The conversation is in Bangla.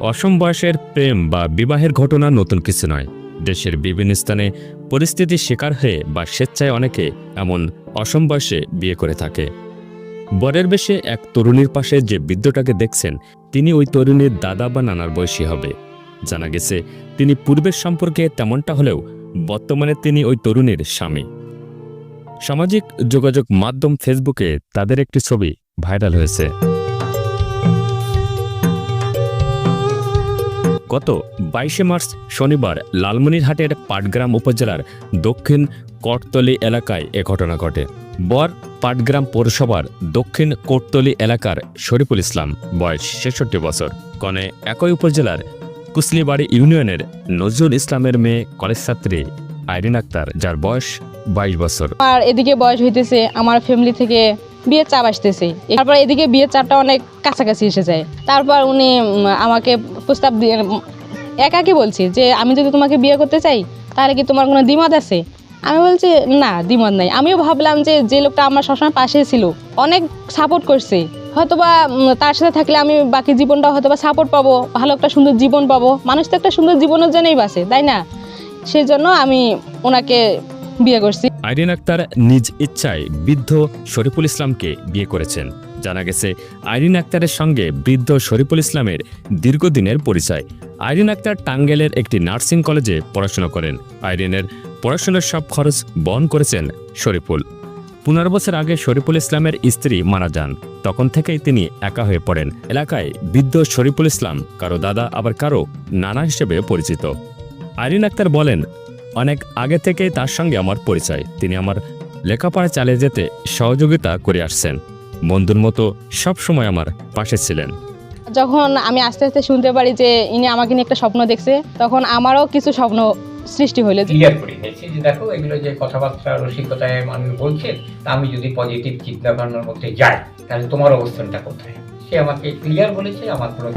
অসম বয়সের প্রেম বা বিবাহের ঘটনা নতুন কিছু নয়। দেশের বিভিন্ন স্থানে পরিস্থিতির শিকার হয়ে বা স্বেচ্ছায় অনেকে এমন অসম বয়সে বিয়ে করে থাকে। বরের বেশে এক তরুণীর পাশে যে বৃদ্ধটাকে দেখছেন, তিনি ওই তরুণীর দাদা বা নানার বয়সী হবে। জানা গেছে, তিনি পূর্বের সম্পর্কে তেমনটা হলেও বর্তমানে তিনি ওই তরুণীর স্বামী। সামাজিক যোগাযোগ মাধ্যম ফেসবুকে তাদের একটি ছবি ভাইরাল হয়েছে। গত বাইশে মার্চ শনিবার লালমনিরহাটের পাটগ্রাম উপজেলার দক্ষিণ কটতলি এলাকায় এ ঘটনা ঘটে। বর পাটগ্রাম পৌরসভার দক্ষিণ কোটতলি এলাকার শরীফুল ইসলাম, বয়স ছেষট্টি বছর। কনে একই উপজেলার কুসলিবাড়ি ইউনিয়নের নজরুল ইসলামের মেয়ে কলেজ ছাত্রী আইরিন আক্তার, যার বয়স বাইশ বছর। আর এদিকে বয়স হইতেছে আমার ফ্যামিলি থেকে বিয়ের চাপ আসতেছে। তারপর এদিকে বিয়ের চাপটা অনেক কাছাকাছি এসে যায়। তারপর উনি আমাকে প্রস্তাব দিয়ে একাকি বলছি যে, আমি যদি তোমাকে বিয়ে করতে চাই, তাহলে কি তোমার কোনো দ্বিমত আছে? আমি বলছি, না, দ্বিমত নাই। আমিও ভাবলাম যে যে লোকটা আমার সবসময় পাশে ছিল, অনেক সাপোর্ট করছে। হয়তোবা তার সাথে থাকলে আমি বাকি জীবনটা হয়তোবা সাপোর্ট পাবো, ভালো একটা সুন্দর জীবন পাবো। মানুষ তো একটা সুন্দর জীবনের জন্যই বাসে তাই না? সেজন্য আমি ওনাকে বিয়ে করছি। আইরিন আক্তার নিজ ইচ্ছায় বৃদ্ধ শরীফুল ইসলামকে বিয়ে করেছেন। জানা গেছে, আইরিন আক্তারের সঙ্গে বৃদ্ধ শরীফুল ইসলামের দীর্ঘদিনের পরিচয়। আইরিন আক্তার টাঙ্গেলের একটি নার্সিং কলেজে পড়াশোনা করেন। আইরিনের পড়াশোনার সব খরচ বহন করেছেন শরীফুল। পনেরো বছর আগে শরীফুল ইসলামের স্ত্রী মারা যান। তখন থেকেই তিনি একা হয়ে পড়েন। এলাকায় বৃদ্ধ শরীফুল ইসলাম, কারও দাদা, আবার কারও নানা হিসেবে পরিচিত। আইরিন আক্তার বলেন অনেক আগে থেকেই তার সঙ্গে আমার পরিচয়। তিনি আমার লেখাপড়া চালিয়ে যেতে সহযোগিতা করে আসছেন। বন্ধুর মতো সব সময় আমার পাশে ছিলেন। যখন আমি আস্তে আস্তে শুনতে পারি যে ইনি আমাকে নিয়ে একটা স্বপ্ন দেখছে তখন আমারও কিছু স্বপ্ন সৃষ্টি হইল ক্লিয়ার করে। দিয়েছি যে দেখো এগুলো যে কথাবার্তা রসিকতায় মানুষ বলছেন তা আমি যদি পজিটিভ চিন্তা ভাবনার মধ্যে যাই তাহলে তোমার অবস্থানটা কোথায়? সে আমাকে ক্লিয়ার বলেছে আমার কোনো।